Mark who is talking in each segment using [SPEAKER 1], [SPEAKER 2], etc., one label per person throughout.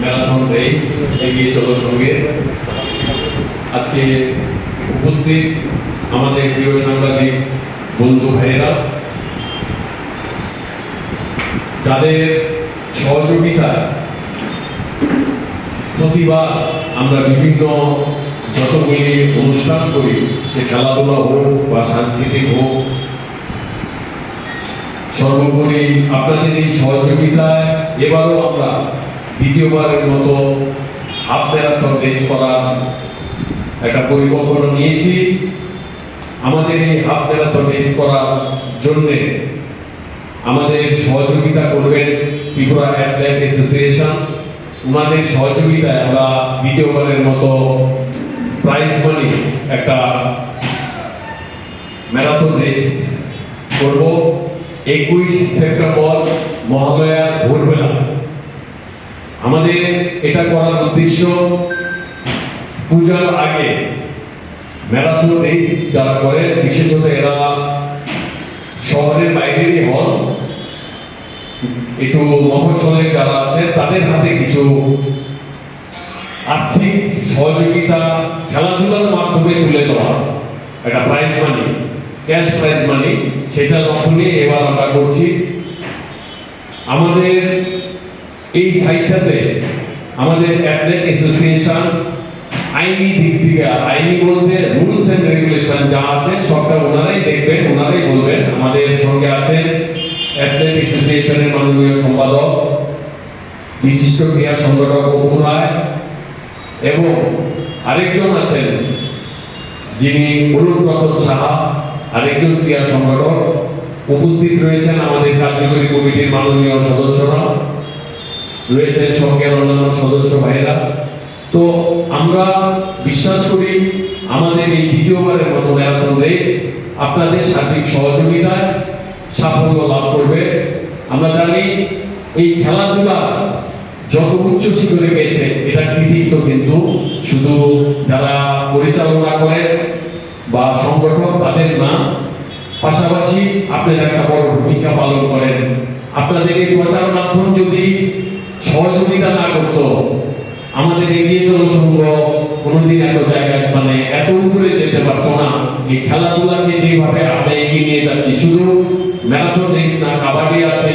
[SPEAKER 1] Marathon race, এগিয়ে চলো সঙ্গে। আজকে উপস্থিত আমাদের প্রিয় সাংবাদিক বন্ধু ভাইয়েরা। যাদের সহযোগিতায় প্রতিবার আমরা বিভিন্ন যতগুলি অনুষ্ঠান করি, সে খেলাধুলা হোক বা সাংস্কৃতিক হোক, সর্বোপরি আপনাদের এই সহযোগিতায় এবারও আমরা দ্বিতীয়বারের মতো হাফ ম্যারাথন রেস করার একটা পরিকল্পনা নিয়েছি। আমাদের এই হাফ ম্যারাথন রেস করার জন্যে আমাদের সহযোগিতা করবেন ত্রিপুরা অ্যাথলেট অ্যাসোসিয়েশন। ওনাদের সহযোগিতায় আমরা দ্বিতীয়বারের মতো প্রাইজ মানি একটা ম্যারাথন রেস করব। একুশ সেপ্টেম্বর মহালয়া ভোরবেলা। আমাদের এটা করার উদ্দেশ্য পূজার আগে ম্যারাথন রেস যারা করে, বিশেষত এরা শহরের বাইরেরই হন একটু মফস্বলে যারা আছে, তাদের হাতে কিছু আর্থিক সহযোগিতা খেলাধুলার মাধ্যমে তুলে দেওয়া। একটা prize money cash prize money সেটা লক্ষ্য নিয়ে এবার আমরা করছি। আমাদের এই সাইটটাতে আমাদের অ্যাথলেট অ্যাসোসিয়েশন আইনি দিক থেকে আইনি বলতে রুলস এন্ড রেগুলেশন যা আছে সবটা ওনারাই দেখবেন, ওনারাই বলবেন। আমাদের সঙ্গে আছেন অ্যাথলেট অ্যাসোসিয়েশনের মাননীয় সম্পাদক, বিশিষ্ট ক্রীড়া সংগঠক অপু রায় এবং আরেকজন আছেন যিনি অরুণ রতন সাহা, আরেকজন ক্রীড়া সংগঠক উপস্থিত রয়েছেন আমাদের কার্যকরী কমিটির মাননীয় সদস্যরা, রয়েছেন সঙ্গে অন্যান্য সদস্য ভাইরা তো আমরা বিশ্বাস করি আমাদের এই দ্বিতীয়বারের মতো ম্যারাথন রেস আপনাদের সার্বিক সহযোগিতায় সাফল্য লাভ করবে। আমরা জানি এই খেলাধুলা যত উচ্চ শিখরে গেছে, এটা কৃতিত্ব কিন্তু শুধু যারা পরিচালনা করে বা সংগঠক তাদের না পাশাপাশি আপনারা একটা বড় ভূমিকা পালন করেন। আপনাদের এই প্রচার মাধ্যম যদি সহযোগিতা না করতো, আমাদের এগিয়ে চলো সংঘ কোনোদিন এত জায়গায় মানে এত উপরে যেতে পারতো না। এই খেলাধুলাকে যেভাবে আমরা এগিয়ে নিয়ে যাচ্ছি, শুধু ম্যারাথন রেস না, কাবাডি আছে,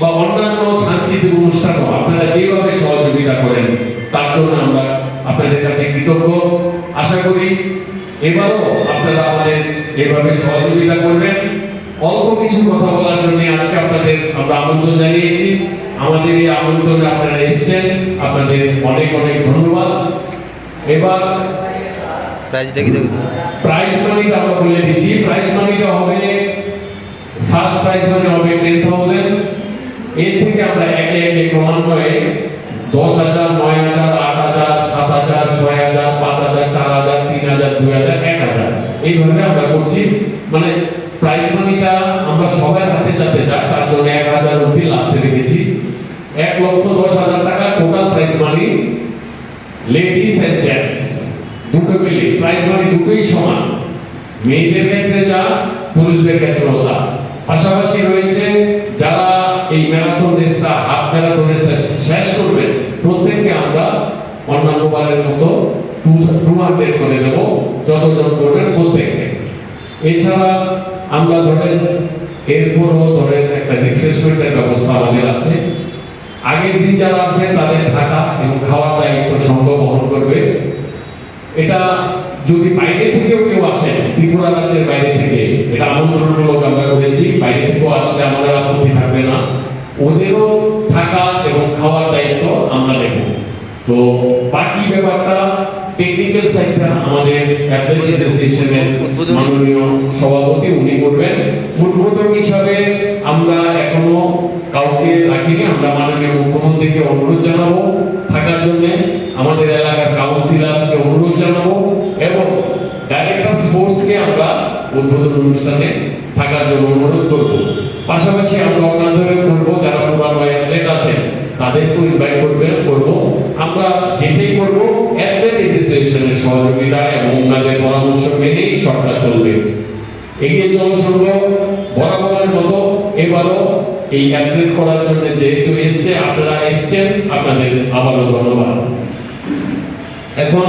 [SPEAKER 1] বা অন্যান্য সাংস্কৃতিক অনুষ্ঠানও আপনারা যেভাবে সহযোগিতা করেন, তার জন্য আমরা আপনাদের কাছে কৃতজ্ঞ। আশা করি এবারও আপনারা আমাদের এভাবে সহযোগিতা করবেন। অল্প কিছু কথা বলার জন্য আজকে আপনাদের আমরা আমন্ত্রণ জানিয়েছি। আমাদের এই আমন্ত্রণে আপনারা এসেছেন। আপনাদের অনেক অনেক ধন্যবাদ। এবার
[SPEAKER 2] প্রাইজটা কি দেখুন?
[SPEAKER 1] প্রাইজ মানিটা আমরা বলে দিচ্ছি। প্রাইজ মানিটা হবে ফার্স্ট প্রাইজ মানি হবে টেন থাউজেন্ড এর থেকে আমরা একে একে ক্রমান্বয়ে দশ হাজার আট হাজার সাত হাজার ছয় হাজার পাঁচ হাজার চার হাজার তিন হাজার দুই হাজার এক হাজার এইভাবে আমরা করছি মানে প্রাইজ মানিটা আমরা সবার হাতে যাতে যায় তার জন্য এক হাজার অব্দি লাস্টে রেখেছি এক লক্ষ দশ হাজার টাকা total prize money ladies and gents দুটো মিলে প্রাইজ মানি দুটোই সমান মেয়েদের ক্ষেত্রে যা, পুরুষদের ক্ষেত্রেও তা। পাশাপাশি রয়েছে যারা এই ম্যারাথন রেসটা, হাফ ম্যারাথন রেসটা শেষ করবেন প্রত্যেককে আমরা অন্যান্য বারের মতো টু করে দেবো যতজন করবেন প্রত্যেককে। এছাড়া আমরা ধরেন এরপরও ধরেন একটা রিফ্রেশমেন্টের ব্যবস্থা আমাদের আছে। আগের দিন যারা আসবে তাদের থাকা এবং খাওয়ার দায়িত্ব সংঘ বহন করবে। এটা যদি বাইরে থেকেও কেউ আসে ত্রিপুরা রাজ্যের বাইরে থেকে এটা আমন্ত্রণমূলক আমরা করেছি বাইরে থেকেও আসলে আমাদের আপত্তি থাকবে না। ওদেরও থাকা এবং খাওয়ার দায়িত্ব আমরা নেব। তো বাকি ব্যাপারটা টেকনিক্যাল সাইডটা আমাদের অ্যাথলেটিক অ্যাসোসিয়েশনের মাননীয় সভাপতি উনি করবেন উদ্বোধক হিসাবে আমরা এখনও কাউকে রাখিনি আমরা মাননীয় মুখ্যমন্ত্রীকে অনুরোধ জানাব থাকার জন্য আমাদের এলাকার কাউন্সিলরকে অনুরোধ জানাব। এবং ডাইরেক্টর স্পোর্টসকে আমরা উদ্বোধন অনুষ্ঠানে থাকার জন্য অনুরোধ করব। পাশাপাশি আমরা অন্যান্যদের করব যারা পুরানো অ্যাথলেট আছেন তাদেরকেও ইনভাইট করবে, করব। আমরা যেটাই করব অ্যাথলেট অ্যাসোসিয়েশনের সহযোগিতা এবং ওনাদের পরামর্শ মেনেই সরকার চলবে। এগিয়ে চলো সংঘ বরাবরের মতো এবারও এই অ্যাথলেট করার জন্য যেহেতু এসছে, আপনারা দিচ্ছেন আপনাদের আবারও ধন্যবাদ। এখন